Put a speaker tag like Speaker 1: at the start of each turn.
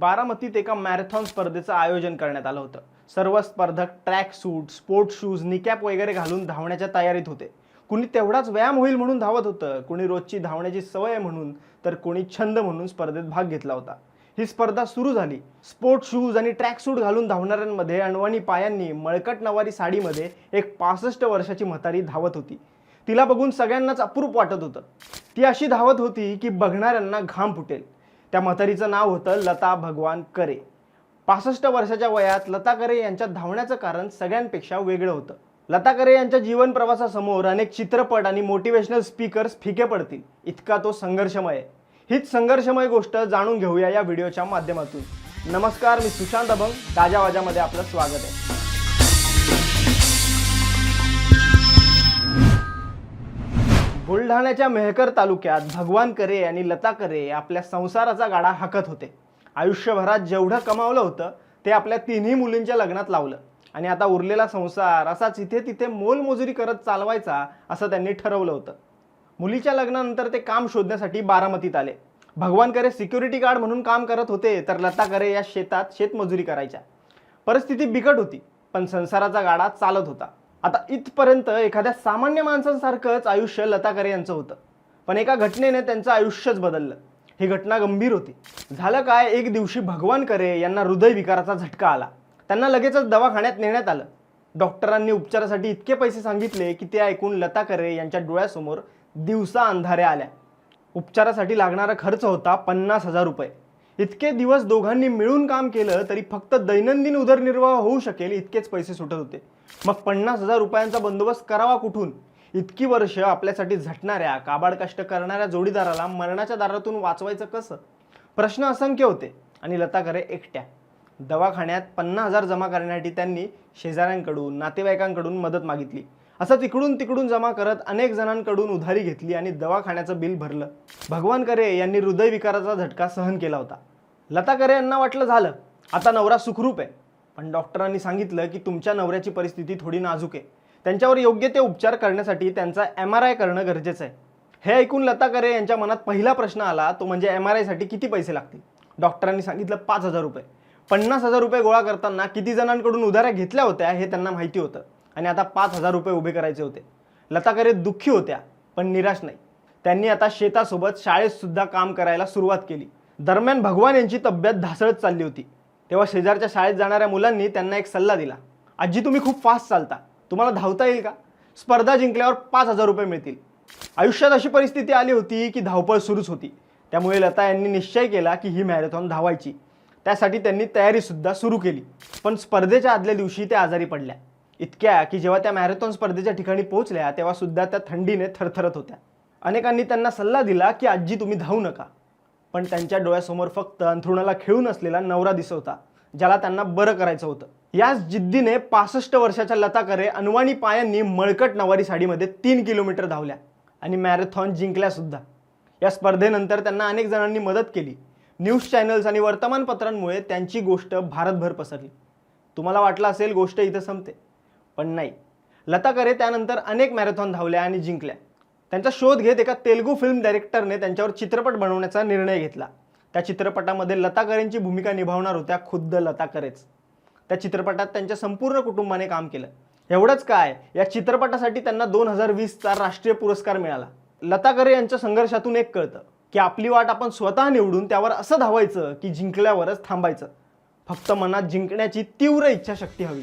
Speaker 1: बारामतीत एका मॅरेथॉन स्पर्धेचं आयोजन करण्यात आलं होतं. सर्व स्पर्धक track suit sport shoes kneecap वगैरे घालून धावण्याच्या तयारीत होते. कुणी तेवढाच व्यायाम होईल म्हणून धावत होतं कुणी रोजची धावण्याची सवय म्हणून तर कोणी छंद म्हणून स्पर्धेत भाग घेतला होता. ही स्पर्धा सुरू झाली. स्पोर्ट शूज आणि ट्रॅक सूट घालून धावणाऱ्यांमध्ये अणवाणी पायांनी मळकट नवारी साडीमध्ये एक पासष्ट वर्षाची म्हातारी धावत होती. तिला बघून सगळ्यांनाच अप्रूप वाटत होतं. ती अशी धावत होती की बघणाऱ्यांना घाम फुटेल. त्या म्हातारीचं नाव होतं लता भगवान करे. पासष्ट वर्षाच्या वयात लता करे यांच्या धावण्याचं कारण सगळ्यांपेक्षा वेगळं होतं. लता करे यांच्या जीवन प्रवासासमोर अनेक चित्रपट आणि मोटिवेशनल स्पीकर्स फिके पडतील. इतका तो संघर्षमय आहे. हीच संघर्षमय गोष्ट जाणून घेऊया या व्हिडिओच्या माध्यमातून. नमस्कार मी सुशांत अभंग. गाजावाजामध्ये आपलं स्वागत आहे. बुलढाण्याच्या मेहकर तालुक्यात भगवान करे आणि लता करे आपल्या संसाराचा गाडा हाकत होते. आयुष्यभरात जेवढं कमावलं होतं ते आपल्या तिन्ही मुलींच्या लग्नात लावलं. आणि आता उरलेला संसार असाच इथे तिथे मोलमजुरी करत चालवायचा असं त्यांनी ठरवलं होतं. मुलीच्या लग्नानंतर ते काम शोधण्यासाठी बारामतीत आले. भगवान करे सिक्युरिटी गार्ड म्हणून काम करत होते तर लता करे या शेतात शेतमजुरी करायच्या. परिस्थिती बिकट होती पण संसाराचा गाडा चालत होता. आता इथपर्यंत एखाद्या सामान्य माणसांसारखंच आयुष्य लता करे यांचं होतं. पण एका घटनेने त्यांचं आयुष्यच बदललं. ही घटना गंभीर होती. झालं काय? एक दिवशी भगवान करे यांना हृदयविकाराचा झटका आला. त्यांना लगेचच दवाखान्यात नेण्यात आलं. डॉक्टरांनी उपचारासाठी इतके पैसे सांगितले की ते ऐकून लता करे यांच्या डोळ्यासमोर दिवसा अंधाऱ्या आल्या. उपचारासाठी लागणारा खर्च होता पन्नास हजार रुपये. इतके दिवस दोघांनी मिळून काम केलं तरी फक्त दैनंदिन उदरनिर्वाह होऊ शकेल इतकेच पैसे सुटत होते. मग पन्नास हजार रुपयांचा बंदोबस्त करावा कुठून? इतकी वर्ष आपल्यासाठी झटणाऱ्या काबाड कष्ट करणाऱ्या जोडीदाराला मरणाच्या दारातून वाचवायचं कसं? प्रश्न असंख्य होते आणि लता करे एकट्या. दवाखान्यात पन्नास हजार जमा करण्यासाठी त्यांनी शेजाऱ्यांकडून नातेवाईकांकडून मदत मागितली. असं तिकडून तिकडून जमा करत अनेक जणांकडून उधारी घेतली आणि दवाखान्याचं बिल भरलं. भगवान करे यांनी हृदयविकाराचा झटका सहन केला होता. लता करे यांना वाटलं झालं. आता नवरा सुखरूप आहे. पण डॉक्टरांनी सांगितलं की तुमच्या नवऱ्याची परिस्थिती थोडी नाजूक आहे. त्यांच्यावर योग्य ते उपचार करण्यासाठी त्यांचा एम आर आय करणं गरजेचं आहे. हे ऐकून लता करे यांच्या मनात पहिला प्रश्न आला तो म्हणजे एम आर आयसाठी किती पैसे लागतील? डॉक्टरांनी सांगितलं पाच हजार रुपये. पन्नास हजार रुपये गोळा करताना किती जणांकडून उधाऱ्या घेतल्या होत्या हे त्यांना माहिती होतं. आणि आता पाच हजार रुपये उभे करायचे होते. लता करे दुःखी होत्या पण निराश नाही. त्यांनी आता शेतासोबत शाळेतसुद्धा काम करायला सुरुवात केली. दरम्यान भगवान यांची तब्येत ढासळत चालली होती. तेव्हा शेजारच्या शाळेत जाणाऱ्या मुलांनी त्यांना एक सल्ला दिला. आजी तुम्ही खूप फास्ट चालता. तुम्हाला धावता येईल का? स्पर्धा जिंकल्यावर पाच हजार रुपये मिळतील. आयुष्यात अशी परिस्थिती आली होती की धावपळ सुरूच होती. त्यामुळे लता यांनी निश्चय केला की ही मॅरेथॉन धावायची. त्यासाठी त्यांनी तयारीसुद्धा सुरू केली. पण स्पर्धेच्या आदल्या दिवशी त्या आजारी पडल्या. इतक्या की जेव्हा त्या मॅरेथॉन स्पर्धेच्या ठिकाणी पोहोचल्या तेव्हा सुद्धा त्या थंडीने थरथरत होत्या. अनेकांनी त्यांना सल्ला दिला की आजी तुम्ही धावू नका. पण त्यांच्या डोळ्यासमोर फक्त अंथरुणाला खेळून असलेला नवरा दिसत होता ज्याला त्यांना बरं करायचं होतं. याच जिद्दीने पासष्ट वर्षाच्या लता करे अनवाणी पायांनी मळकट नवारी साडीमध्ये तीन किलोमीटर धावल्या आणि मॅरेथॉन जिंकल्यासुद्धा या स्पर्धेनंतर त्यांना अनेक जणांनी मदत केली. न्यूज चॅनल्स आणि वर्तमानपत्रांमुळे त्यांची गोष्ट भारतभर पसरली. तुम्हाला वाटलं असेल गोष्ट इथं संपते पण नाही. लता करे त्यानंतर अनेक मॅरेथॉन धावल्या आणि जिंकल्या. त्यांचा शोध घेत एका तेलुगू फिल्म डायरेक्टरने त्यांच्यावर चित्रपट बनवण्याचा निर्णय घेतला. त्या चित्रपटामध्ये लता करेंची भूमिका निभावणार होत्या खुद्द लता करेच त्या चित्रपटात त्यांच्या संपूर्ण कुटुंबाने काम केलं. एवढंच काय या चित्रपटासाठी त्यांना दोन हजार वीसचा राष्ट्रीय पुरस्कार मिळाला. लता करे यांच्या संघर्षातून एक कळतं की आपली वाट आपण स्वतः निवडून त्यावर असं धावायचं की जिंकल्यावरच थांबायचं. फक्त मनात जिंकण्याची तीव्र इच्छाशक्ती हवी.